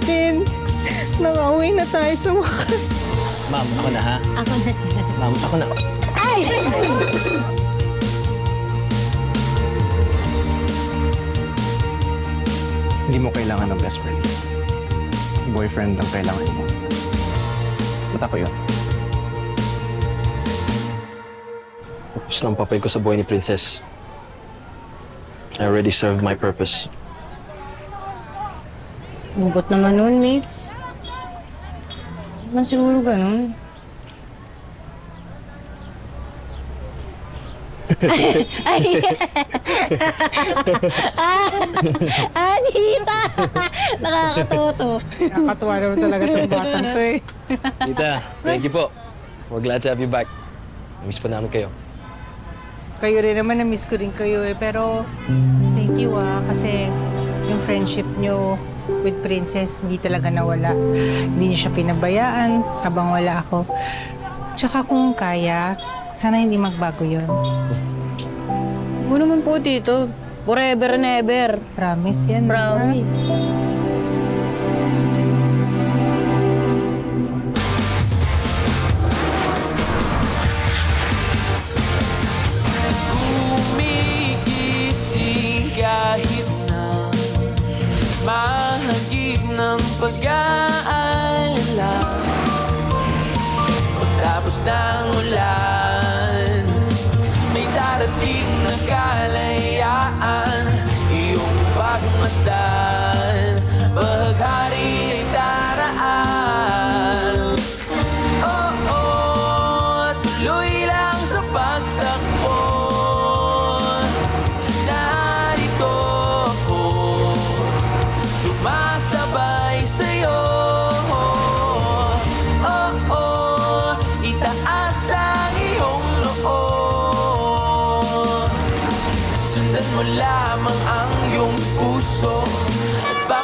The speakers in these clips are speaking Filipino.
natin. Nakauwi na tayo sa wakas. Ma'am, ako na ha. Ako na. Ma'am, ako na. Hindi mo kailangan ng best friend. Boyfriend ang kailangan mo. Ba't ako yun? Tapos lang papel ko sa buhay ni Princess. I already served my purpose. Hugot naman nun, mates. Naman siguro ganun. Ay! ah, ah, dita! Nakakatoto. Nakakatuwa naman talaga itong batang to eh. Tita, thank you po. We're glad to have you back. Miss pa namin kayo. Kayo rin naman, na-miss ko rin kayo eh. Pero thank you ah, kasi yung friendship nyo with Princess hindi talaga nawala. Hindi niyo siya pinabayaan habang wala ako. Tsaka kung kaya, sana hindi magbago yon. Ano naman po dito? Forever and ever. Promise yan. ha? Promise. Gumigising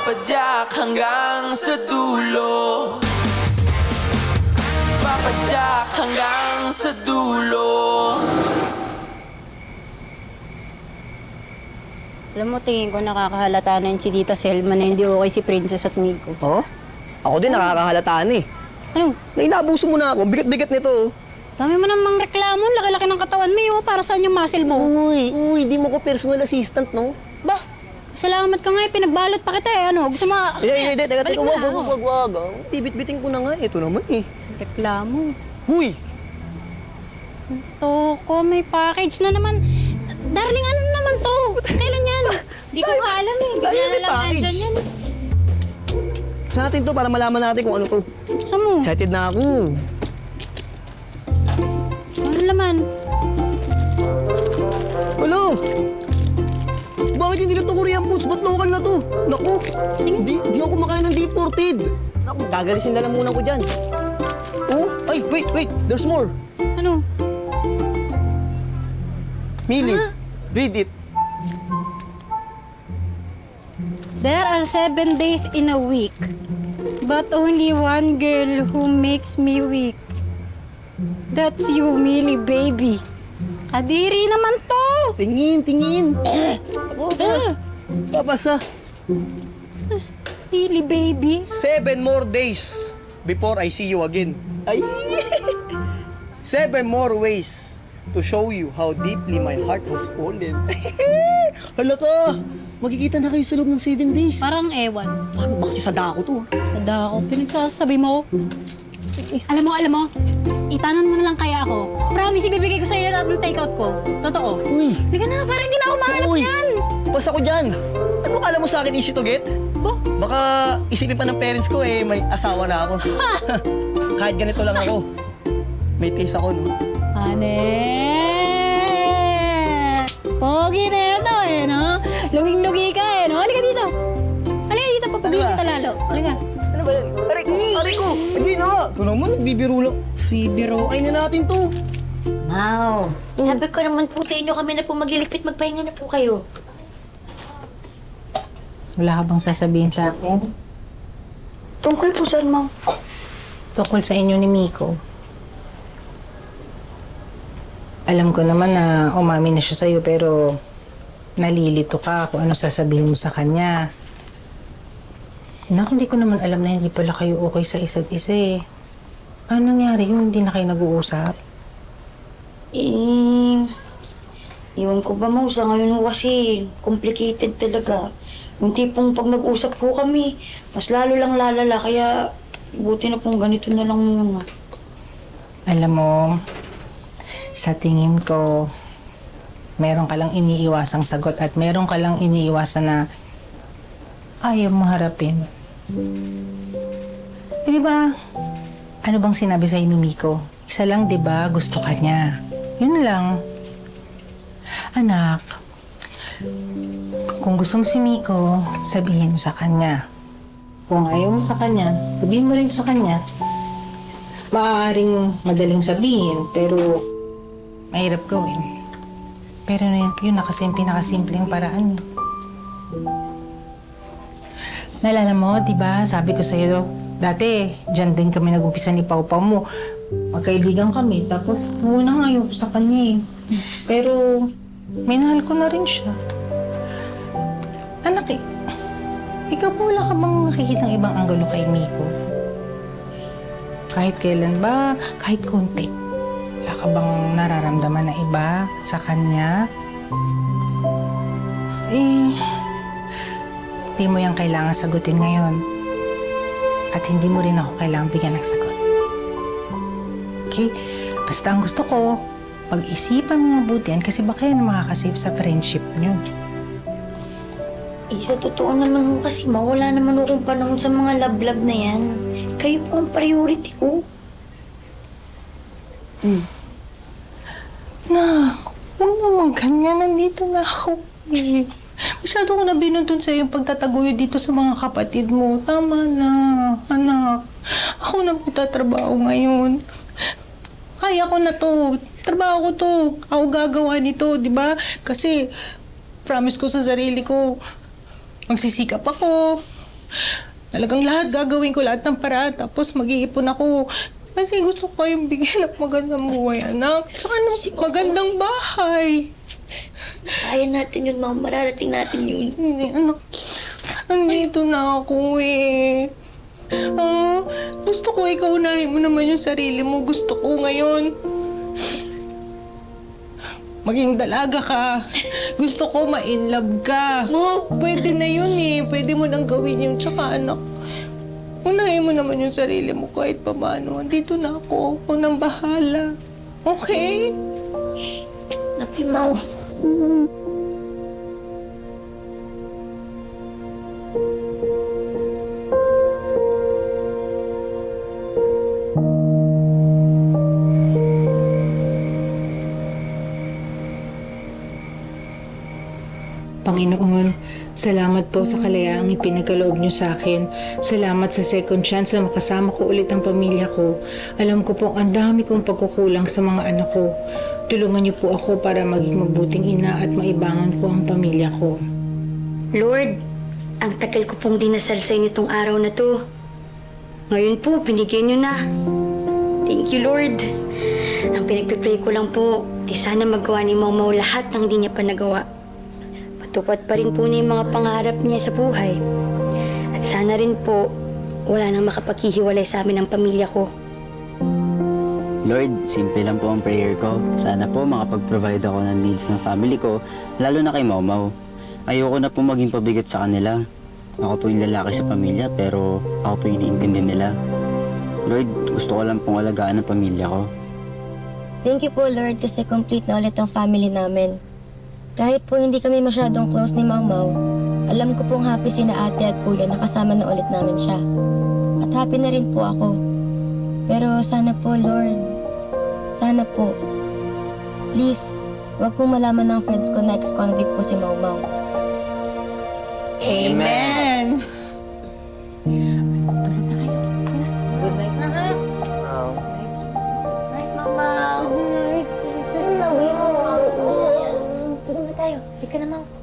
papadyak hanggang sa dulo Papadyak hanggang sa dulo Alam mo, tingin ko nakakahalata na yun si Tita Selma na hindi okay si Princess at Nico. Oh? Ako din nakakahalataan eh. Ano? Na inaabuso mo na ako. Bigat-bigat nito. oh. Dami mo namang reklamo. Laki-laki ng katawan mo yun. Para saan yung muscle mo? Uy, uy, di mo ko personal assistant, no? Salamat ka nga eh. Pinagbalot pa kita eh. Ano? Gusto mo... Ay, ay, ay, teka, Balik teka, mo wag, na wag, ako. wag, wag, wag. Bibit-biting ko na nga. Ito naman eh. Reklamo. Huy! To ko, may package na naman. Darling, ano naman to? Kailan yan? Hindi ko nga alam eh. Bigla na may lang package. nandyan yan. Sa atin to para malaman natin kung ano to. Saan mo? Excited na ako. Ano naman? Ano? Bakit hindi na to Korean foods? Ba't local na to? Naku, di, di ako kumakain ng deported. Naku, gagalisin na lang muna ko dyan. Oh, ay, wait, wait, there's more. Ano? Millie, read it. There are seven days in a week. But only one girl who makes me weak. That's you, Millie, baby. Kadiri naman to! Tingin, tingin. Ako, Ah, babasa. Millie, baby. Seven more days before I see you again. Ay! Seven more ways to show you how deeply my heart has fallen. Hala ka! Magkikita na kayo sa loob ng seven days. Parang ewan. Paano ba kasi sadako to? Sada ako. Pinagsasabi mo. Alam mo, alam mo, itanan mo na lang kaya ako. Promise, ibibigay ko sa'yo lahat ng take-out ko. Totoo. Uy! Bigyan na, para hindi na ako mahanap Uy! yan. Basta ko dyan! Ano kala mo sa akin easy to get? Oh, Baka isipin pa ng parents ko eh, may asawa na ako. Kahit ganito lang ako. May taste ako, no? ane! Pogi na Ito naman, nagbibiro lang. Bibiro. Ay na natin to. Wow. Sabi ko naman po sa inyo kami na po magliligpit, magpahinga na po kayo. Wala ka bang sasabihin sa akin? Tungkol po saan, ma'am? Tukol sa inyo ni Miko. Alam ko naman na umami na siya sa'yo pero nalilito ka kung ano sasabihin mo sa kanya. Nak, hindi ko naman alam na hindi pala kayo okay sa isa't isa eh. Ano nangyari yung hindi na kayo nag-uusap? Eh, iwan ko ba sa ngayon ho kasi complicated talaga. Yung tipong pag nag-usap po kami, mas lalo lang lalala kaya buti na pong ganito na lang muna. Alam mo, sa tingin ko, meron ka lang iniiwasang sagot at meron ka lang iniiwasan na ayaw mo harapin. Eh, di ba, ano bang sinabi sa ni Miko? Isa lang, di ba, gusto ka niya. Yun lang. Anak, kung gusto mo si Miko, sabihin mo sa kanya. Kung ayaw mo sa kanya, sabihin mo rin sa kanya. Maaaring madaling sabihin, pero mahirap gawin. Pero yun, yun na kasi yung pinakasimpleng paraan. Naalala mo, di ba, sabi ko sa'yo, dati, dyan din kami nag-umpisa ni Pau mo. Magkaibigan kami, tapos muna nga ayoko sa kanya eh. Pero, minahal ko na rin siya. Anak eh, ikaw po wala ka bang nakikita ng ibang anggulo kay Miko? Kahit kailan ba, kahit konti, wala ka bang nararamdaman na iba sa kanya? Eh, di mo yan kailangan sagutin ngayon. At hindi mo rin ako kailangan bigyan ng sagot. Okay? Basta ang gusto ko, pag-isipan mo mabuti yan kasi baka yan makakasave sa friendship niyo. Eh, sa totoo naman ho kasi mawala naman akong panahon sa mga love-love na yan. Kayo po ang priority ko. Na, huwag naman ganyan. Nandito na ako. Eh. Masyado ko na binuntun sa yung pagtataguyo dito sa mga kapatid mo. Tama na, anak. Ako na magtatrabaho ngayon. Kaya ko na to. Trabaho ko to. Ako gagawa nito, di ba? Kasi, promise ko sa sarili ko, magsisikap ako. Talagang lahat gagawin ko, lahat ng paraan. Tapos mag-iipon ako. Kasi gusto ko kayong bigyan ng magandang buhay, anak. Tsaka ng magandang bahay. Kaya natin yun, mama. Mararating natin yun. Hindi, anak. Nandito na ako eh. Ah, gusto ko ikaw unahin mo naman yung sarili mo. Gusto ko ngayon. Maging dalaga ka. Gusto ko ma-inlove ka. Mo, Pwede na yun eh. Pwede mo nang gawin yung tsaka anak. Unahin mo naman yung sarili mo kahit pa paano. Andito na ako. Ako nang bahala. Okay? napimaw. Panginoon, salamat po sa kalayaang ipinagkaloob niyo sa akin. Salamat sa second chance na makasama ko ulit ang pamilya ko. Alam ko po ang dami kong pagkukulang sa mga anak ko. Tulungan niyo po ako para maging mabuting ina at maibangan ko ang pamilya ko. Lord, ang tagal ko pong dinasal sa inyo itong araw na to. Ngayon po, binigyan nyo na. Thank you, Lord. Ang pinagpipray ko lang po, ay sana magawa ni Mamaw lahat ng hindi niya pa nagawa. Matupad pa rin po niya yung mga pangarap niya sa buhay. At sana rin po, wala nang makapaghihiwalay sa amin ng pamilya ko. Lord, simple lang po ang prayer ko. Sana po makapag-provide ako ng needs ng family ko, lalo na kay Maumaw. Ayoko na po maging pabigat sa kanila. Ako po yung lalaki sa pamilya, pero ako po yung iniintindi nila. Lord, gusto ko lang pong alagaan ang pamilya ko. Thank you po Lord kasi complete na ulit ang family namin. Kahit po hindi kami masyadong close ni Mau Mau, alam ko pong happy sina ate at kuya na kasama na ulit namin siya. At happy na rin po ako. Pero sana po Lord, sana po, please, wag pong malaman ng friends ko na ex-convict po si Mau Mau. Amen! Good night na ha. Ay, mama. Saan na uwi mo? Tulog na tayo. Hindi ka naman.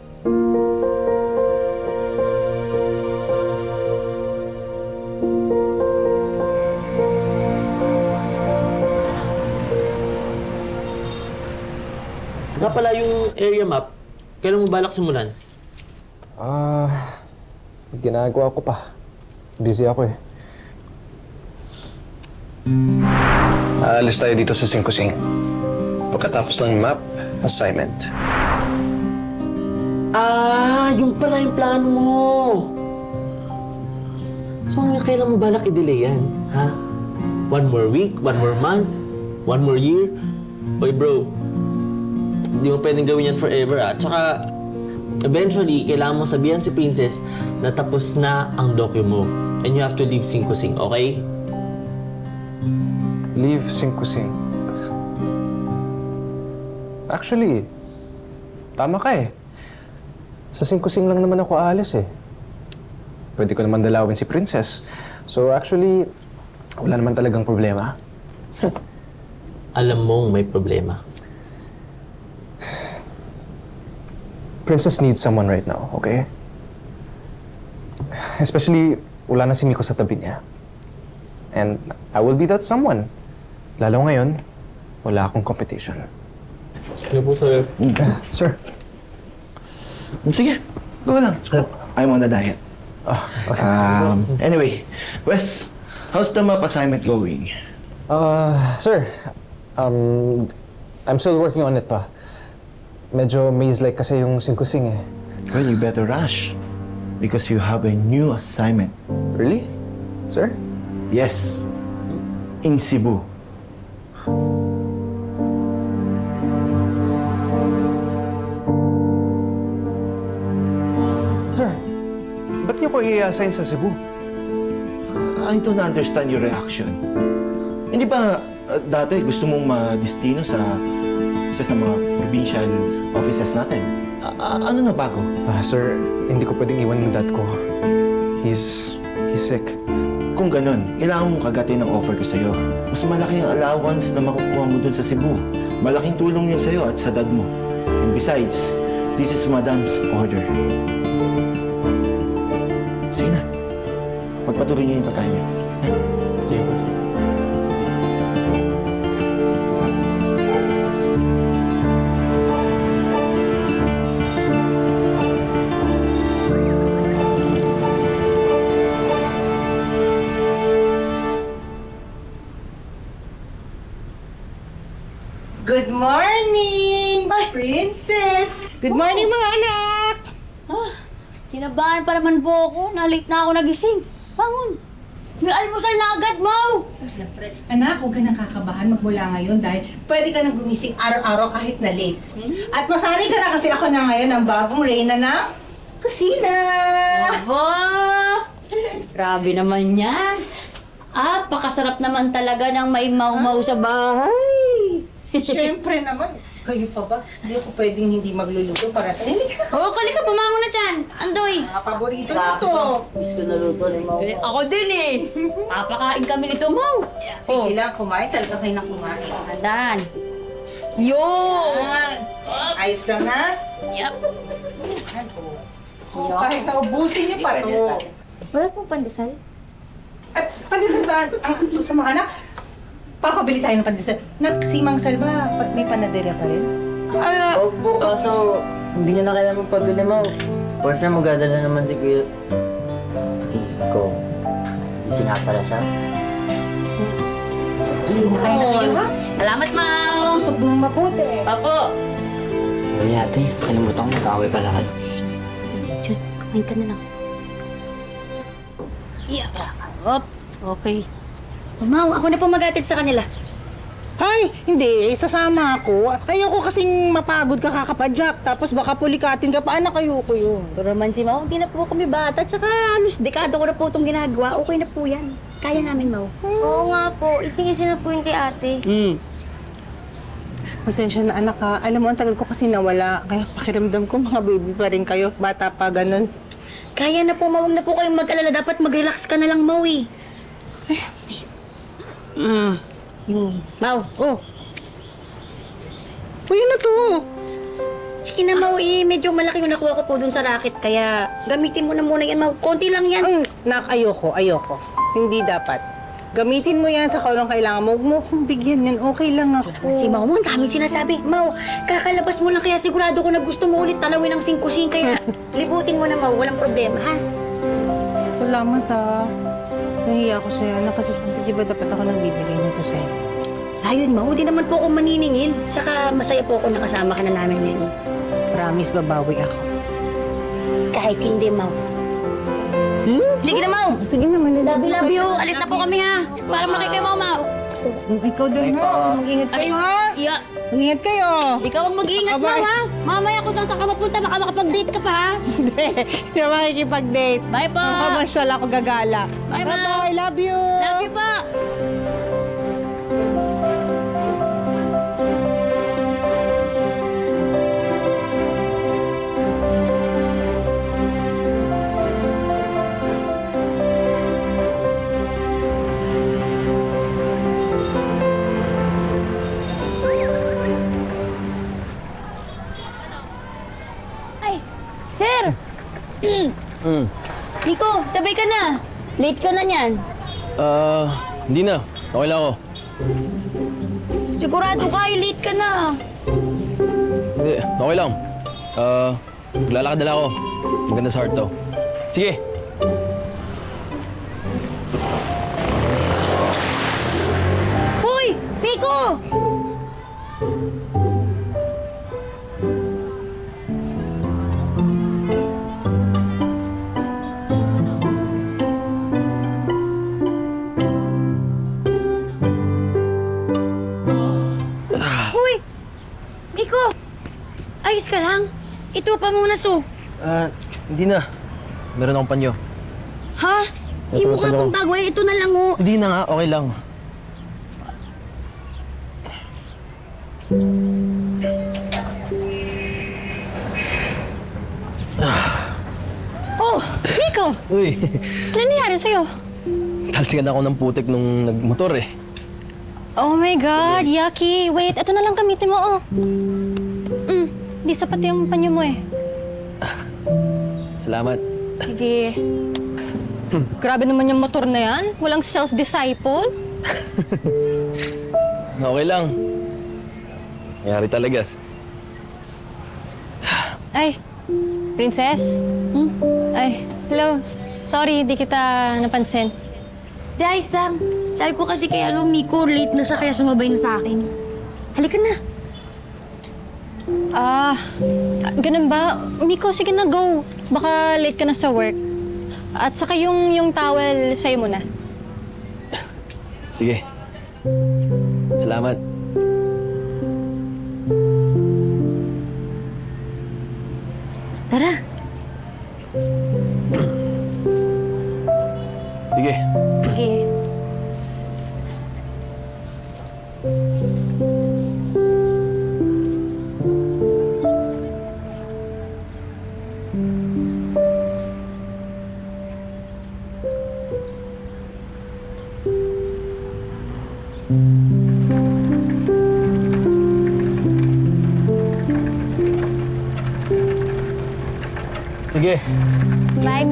Nga pala yung area map, kailan mo balak simulan? Ah, ginagawa ko pa. busy ako eh. Aalis tayo dito sa Singkusing. Pagkatapos ng map assignment. Ah, yung pala yung plano mo. So, hanggang kailan mo balak i-delay yan? Ha? One more week? One more month? One more year? Oy bro, hindi mo pwedeng gawin yan forever ah. Tsaka, eventually, kailangan mo sabihan si Princess na tapos na ang docu mo. And you have to leave Singkusing, okay? Leave Singkusing. Actually, tama ka eh. Sa Singkusing lang naman ako aalis eh. Pwede ko naman dalawin si Princess. So actually, wala naman talagang problema. Alam mong may problema. Princess needs someone right now, okay? Especially, wala na si Miko sa tabi niya. And I will be that someone. Lalo ngayon, wala akong competition. Ano po sir? Sir. Sige, go lang. I'm on a diet. Um, anyway, Wes, how's the map assignment going? Uh, sir, um, I'm still working on it pa. Medyo maze-like kasi yung singkusing eh. Well, you better rush. Because you have a new assignment. Really? Sir? Yes. In Cebu. Sir, ba't niyo ko i-assign sa Cebu? I don't understand your reaction. Hindi ba uh, dati gusto mong ma-destino sa isa sa mga provincial offices natin? A- a- ano na bago? Ah, sir, hindi ko pwedeng iwan yung dad ko. He's... he's sick. Kung ganun, kailangan mong kagatin ang offer ko sa'yo. Mas malaki ang allowance na makukuha mo dun sa Cebu. Malaking tulong yun sa'yo at sa dad mo. And besides, this is Madam's order. Sige na. Pagpatuloy niyo yung pagkain niyo. Good morning, mga anak! Kinabahan pa naman po ako. Na-late na ako nagising. Bangon. May almusal na agad, Mau! Anak, huwag ka nang kakabahan magmula ngayon dahil pwede ka nang gumising araw-araw kahit na late. At masanay ka na kasi ako na ngayon ang bagong reyna ng kusina! Aba! Grabe naman yan. Ah, pakasarap naman talaga ng may mau-mau sa bahay. Siyempre naman, kayo pa ba? Hindi ako pwedeng hindi magluluto para sa hindi ka. Oo, kali ka, bumangon na dyan. Andoy. Mga paborito nito. Miss ko na luto ni Mama. Eh, ako din eh. Papakain kami nito, Mau. Sige lang, kumain. Talaga kayo na kumain. Andan. Yo! Yan. Ayos lang na. Yep. Oh, kahit naubusin niyo pa to. Wala pong pandesal? At pandesal ba ang sa mga anak? Papabili tayo ng pandesal. Nak, si Mang Salva, pa- may panaderya pa rin? Ah, Opo, kaso hindi niya na kailangan magpabili mo. For sure, magdadala naman si Kuya. Tiko. Busy nga pala siya. Ha? Salamat, Mau. Usok mo mabuti. Papo. Uy, ate, kalimutan ko mag-away ka lahat. Diyan, kumain ka na lang. Yeah. Op, okay. Mau, ako na po magatid sa kanila. Ay, hindi. Sasama ako. Ayoko kasing mapagod ka kakapadyak. Tapos baka pulikatin ka pa. Anak, ayoko yun. Pero man si Mau, hindi na po kami bata. Tsaka halos dekado ko na po itong ginagawa. Okay na po yan. Kaya namin, Mau. Oo nga po. Ising-ising na po yun kay ate. Hmm. Pasensya na anak ha. Alam mo, ang tagal ko kasi nawala. Kaya pakiramdam ko mga baby pa rin kayo. Bata pa, ganun. Kaya na po, Mau. Huwag na po kayong mag-alala. Dapat mag-relax ka na lang, Mau eh. Mm. Mm. Mau, Oh. Uy, na to. sige na, Mau eh. Medyo malaki yung nakuha ko po dun sa racket. Kaya gamitin mo na muna yan, Mau. Konti lang yan. Mm, nak, ayoko, ayoko. Hindi dapat. Gamitin mo yan sa kulong kailangan mo. Huwag mo akong bigyan yan. Okay lang ako. Si Mau mo, ang daming sinasabi. Mau, kakalabas mo lang kaya sigurado ko na gusto mo ulit tanawin ang singkusing. Kaya libutin mo na, Mau. Walang problema, ha? Salamat ah. Nahiya ako sa'yo. Nakasusunod, di ba dapat ako nagbibigay nito sa'yo? Ayun, Mau, di naman po ako maniningil. Tsaka masaya po ako nakasama ka na namin ngayon. Promise, babawi ako. Kahit hindi, Mau. Hmm? Sige na, Mau! Sige naman. Love you, love you! Alis na po kami ha! Para makikay kay Mau, Mau! Ikaw din ha. Mag-ingat kayo ha. Iya! Mag-ingat kayo. Ikaw ang mag-iingat. Mau ha! Mamaya kung saan ka mapunta, baka makapag-date ka pa ha! Hindi. Hindi ako makikipag-date. Bye po! Mamasyal ako gagala. Bye, Mau! Bye-bye. Love you. Love you pa! Sir! Hmm. Nico, sabay ka na! Late ka na niyan. Ah, hindi na. Okay lang ako. Sigurado ka, eh, late ka na. Hindi, okay lang. Ah, maglalakad na lang ako. Maganda sa heart to. Sige. Ito pa muna so. Ah, hindi na. Meron akong panyo. Ha? Hindi mo ka Ito, ito. pang bago eh. Ito na lang oh. Hindi na nga, okay lang. Oh, Nico! Uy, Ano nangyari sa'yo? talsingan ako ng putik nung nagmotor eh. Oh my God, yucky. Wait, ito na lang gamitin mo, oh. Mm, di sapat yung panyo mo eh. Salamat. Sige. Grabe naman yung motor na yan. Walang self-disciple. Okay lang. Nangyari talaga. Ay, princess? Hmm? Ay, hello. Sorry, di kita napansin. Di ayos lang. Sabi ko kasi kay ano, Miko, late na siya kaya sumabay na sa akin. Halika na. Ah, ganun ba? Miko, sige na, go. Baka late ka na sa work. At saka yung, yung towel, sa'yo muna. Sige. Salamat. Tara. Sige. Sige.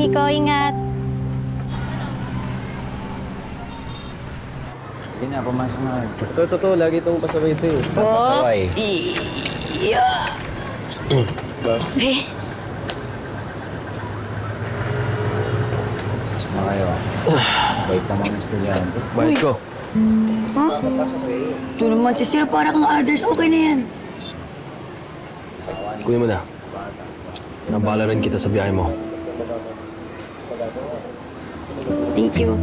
Miko. Ingat. Sige na, pumasok na. Ito, ito, ito. Lagi itong pasaway ito eh. Pasaway. Iya. Ba? Eh, Pasok na kayo. Bait naman ang estudyante. Bayad ko. ito naman si Sir, para kang others. Okay na yan. Kunin mo na. Nabala rin kita sa biyahe mo. Thank you.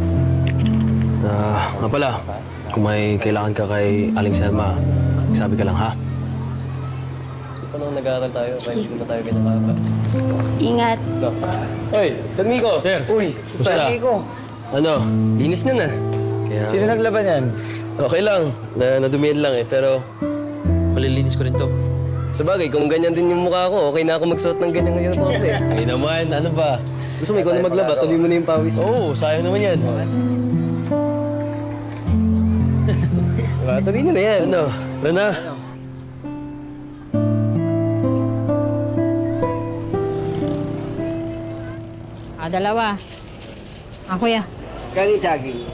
Ah, nga pala. Kung may kailangan ka kay Aling Selma, sabi ka lang ha. Ito nang nag-aaral tayo, kaya hindi na tayo kinakaba. Ingat. Hoy, San Miko! Sir! Uy, Basta. Nico, Ano? linis na na. Kaya, Sino naglaban yan? okay lang. Na, nadumihan lang eh, pero malilinis ko rin to. Sa bagay, kung ganyan din yung mukha ko, okay na ako magsuot ng ganyan ngayon po. Ay naman, ano ba? Gusto mo ikaw na maglaba, tuloy mo na yung pawis. Oo, oh, sayang naman yan. Diba? Tuloy nyo na yan. Ano? Ano na? Ah, dalawa. Ako ya. Kani saging.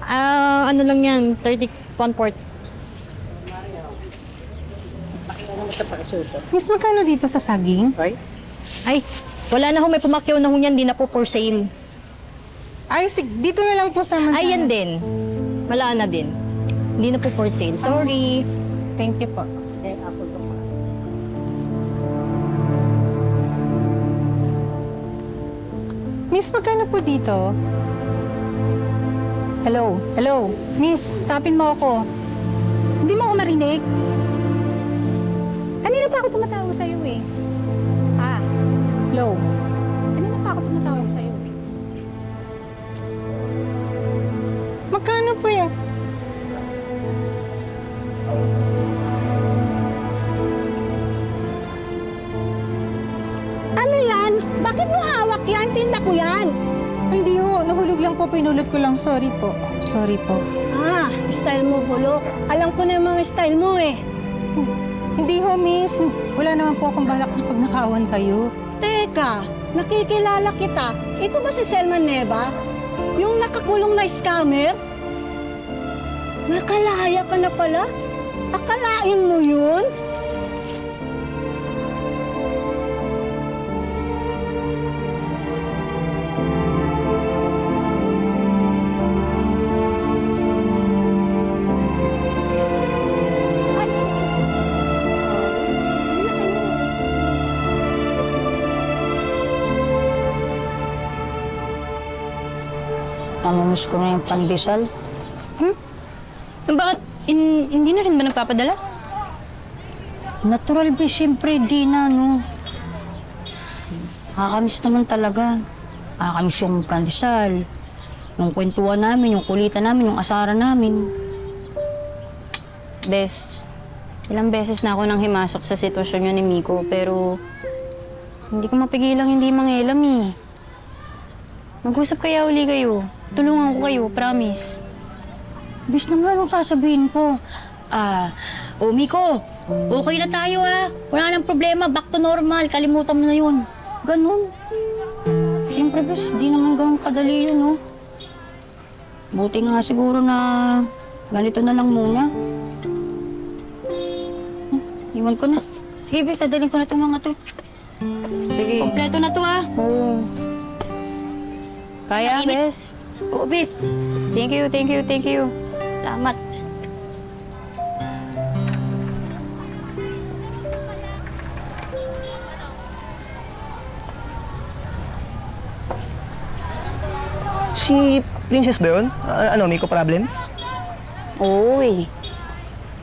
Ah, ano lang yan, 30 pound port. Miss, magkano dito sa saging? Ay, Wala na ho, may pumakyaw na ho niyan, di na po for sale. Ay, sig- dito na lang po sa mansa. Ayan din. Wala na din. Hindi na po for sale. Sorry. Thank you po. Miss, magkano po dito? Hello? Hello? Miss, Sapin mo ako. Hindi mo ako marinig. Ko yan. Ay, Hindi ho, nahulog lang po, pinulot ko lang. Sorry po. Sorry po. Ah, style mo bulok. Alam ko na yung mga style mo eh. Hindi ho, miss. Wala naman po akong balak kapag nakawan kayo. Teka, nakikilala kita. Ikaw ba si Selma Neva? Yung nakakulong na scammer? Nakalaya ka na pala? Akalain mo yun? Namamiss ko na yung pandesal. Bakit? In- hindi na rin ba nagpapadala? Natural ba siyempre di na, no? Nakakamiss naman talaga. Nakakamiss yung pandesal. Yung kwentuhan namin, yung kulitan namin, yung asara namin. Bes, ilang beses na ako nang himasok sa sitwasyon niyo ni Miko, pero hindi ko mapigilang hindi mangilam eh. Mag-usap kaya uli kayo. Tulungan ko kayo, promise. Bis na nga nung sasabihin ko. Ah, oh Miko, okay na tayo ah. Wala nang problema, back to normal. Kalimutan mo na yun. Ganun. Siyempre, bes, di naman ganun kadali yun, no? Buti nga siguro na ganito na lang muna. Hmm, Iwan ko na. Sige, bes, dadalhin ko na itong mga to. Sige. Kompleto na to, ah. Oo. Kaya, Mainit. Bes. Oo, bes. Thank you, thank you, thank you. Salamat. Si Princess ba yun? A- ano, Miko problems? Oo eh.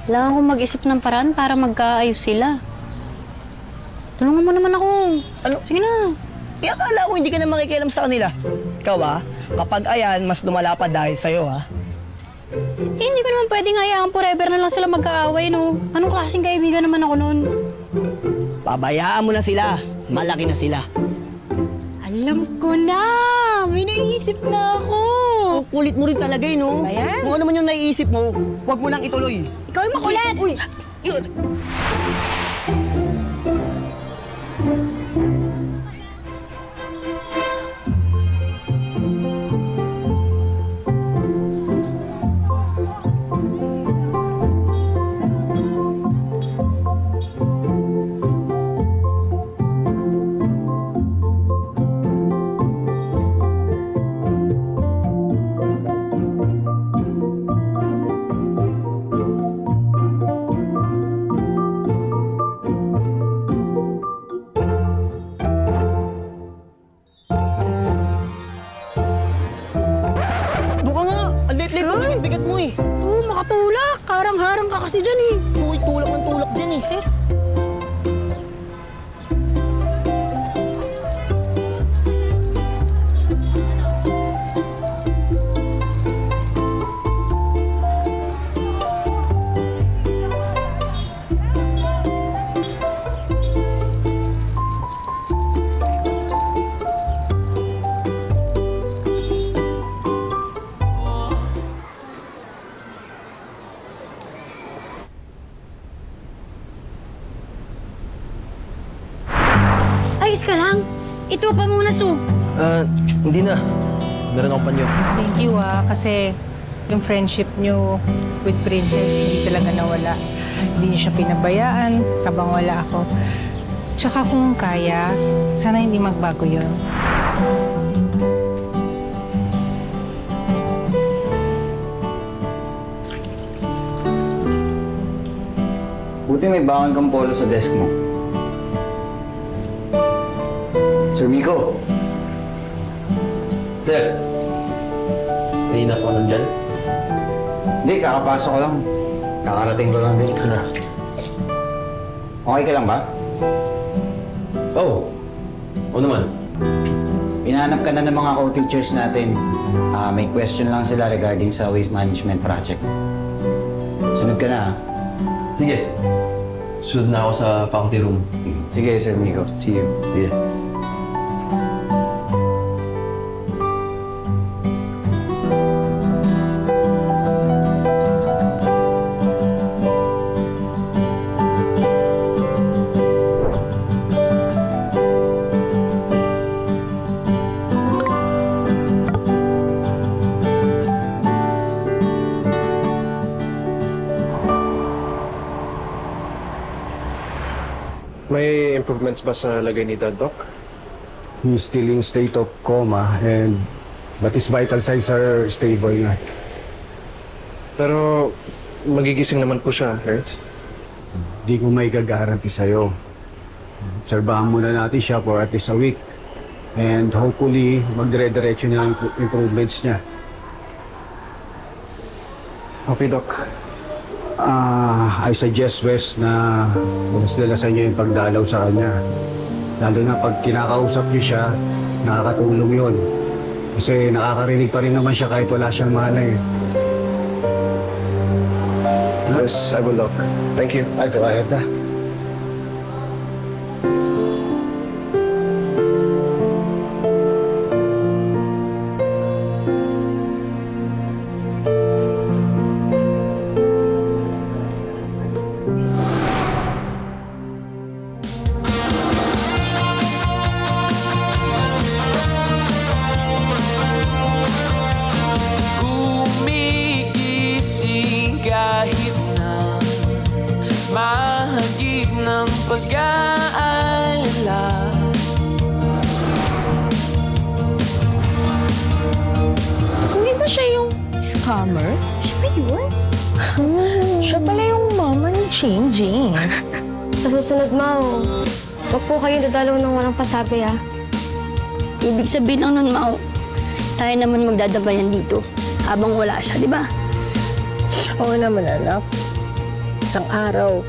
Kailangan ko mag-isip ng paraan para magkaayos sila. Tulungan mo naman ako. Ano? Sige na. Eh, akala ko hindi ka na makikialam sa kanila. Ikaw ah, kapag ayan, mas lumala pa dahil sa'yo ah. Eh, hindi ko naman pwedeng hayaan forever na lang sila magkaaway, no? Anong klaseng kaibigan naman ako noon? Pabayaan mo na sila. Malaki na sila. Alam ko na! May naisip na ako! Ang kulit mo rin talaga eh, no? Ayan. Kung ano man yung naiisip mo, huwag mo nang ituloy. Ikaw yung makulit! Uy! Yun! Kasi dyan eh. Uy, tulak ng tulak dyan eh. Friendship nyo with Princess, hindi talaga nawala. Hindi niyo siya pinabayaan habang wala ako. Tsaka kung kaya, sana hindi magbago yun. Buti may baon kang polo sa desk mo. Sir Miko, Sir, kanina pa nandyan? Hindi, kakapasok ko lang. Kakarating ko lang din. Okay ka lang ba? Oh, oo naman. Pinahanap ka na ng mga co-teachers natin. Ah, may question lang sila regarding sa waste management project. Sunod ka na, ha? Sige. Sunod na ako sa faculty room. Sige, Sir Miko. See you. Sige. Improvements ba sa lagay ni Dad, Doc? He's still in state of coma and but his vital signs are stable na. Pero magigising naman po siya, right? Di ko may gagaranti sa'yo. Obserbahan muna natin siya for at least a week. And hopefully, magdire-diretso na ang improvements niya. Okay, Doc. Ah, I suggest, Wes, na mas dalasan niyo yung pagdalaw sa kanya. Lalo na pag kinakausap niyo siya, nakakatulong yun. Kasi nakakarinig pa rin naman siya kahit wala siyang malay. Yes, I will, Doc. Thank you. Ay, go ahead na. Scammer? Siya ba yun? siya pala yung mama ni Changing. Sa susunod, Mau, huwag po kayo dadalaw ng walang pasabi, ah. Ibig sabihin lang nun, Mau, tayo naman magdadabayan dito habang wala siya, di ba? Oo naman, anak. Isang araw,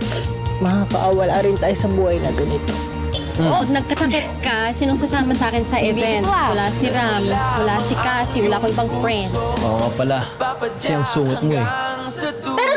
makakaawala rin tayo sa buhay na ganito. Oo, nagkasakit ka. Sinong sasama sa akin sa event? Wala si Ram, wala si Cassie, wala ko ibang friend. Oo nga pala. Kasi ang sungit mo eh. dulo